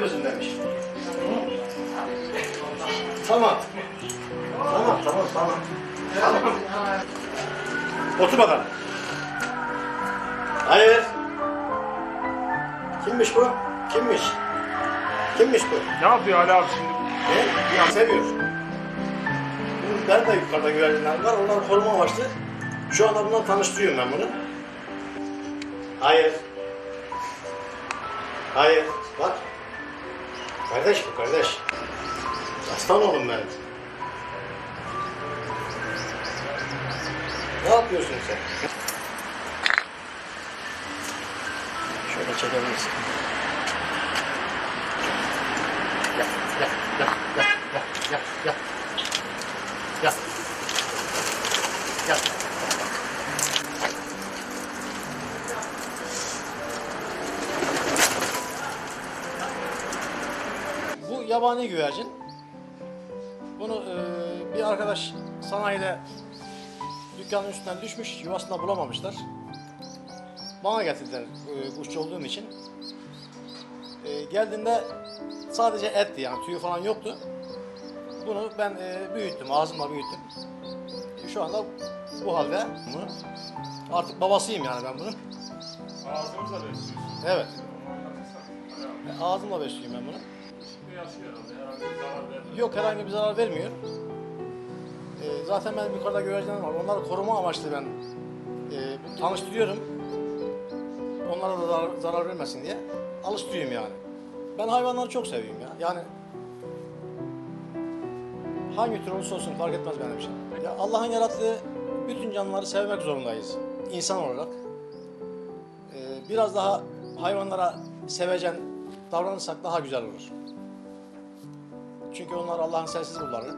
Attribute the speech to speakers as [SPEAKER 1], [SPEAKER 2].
[SPEAKER 1] yapıyorsun demiş. Tamam. Tamam, tamam, tamam. Tamam. Otur bakalım. Hayır. Kimmiş bu? Kimmiş? Kimmiş bu?
[SPEAKER 2] Ne yapıyor Ali abi şimdi?
[SPEAKER 1] Ne? Ya seviyor. Ben de yukarıda güvercinler var. Onları koruma amaçlı. Şu anda bundan tanıştırıyorum ben bunu. Hayır. Hayır. Bak. Kardeş bu kardeş. Aslan oğlum benim. Ne yapıyorsun sen? Şöyle çekebilirsin. Gel, gel, gel, gel, gel, gel. Gel. Gel. Bu yabani güvercin. Bunu e, bir arkadaş sanayide dükkanın üstünden düşmüş, yuvasında bulamamışlar. Bana getirdiler e, kuşçu olduğum için. E, geldiğinde sadece etti yani tüyü falan yoktu. Bunu ben e, büyüttüm, ağzımla büyüttüm. Şu anda bu halde. Bunu. Artık babasıyım yani ben bunun.
[SPEAKER 2] Ağzımızla besliyorsun.
[SPEAKER 1] Evet. E, Ağzımla besliyorum ben bunu. Yok herhangi bir zarar vermiyor. E, zaten benim yukarıda güvercinlerim var. Onları koruma amaçlı ben e, tanıştırıyorum. Onlara da zarar, zarar vermesin diye alıştırıyorum yani. Ben hayvanları çok seviyorum ya. Yani hangi tür olursa olsun fark etmez benim için. Ya Allah'ın yarattığı bütün canlıları sevmek zorundayız. İnsan olarak. E, biraz daha hayvanlara sevecen davranırsak daha güzel olur. Çünkü onlar Allah'ın sensiz kulları.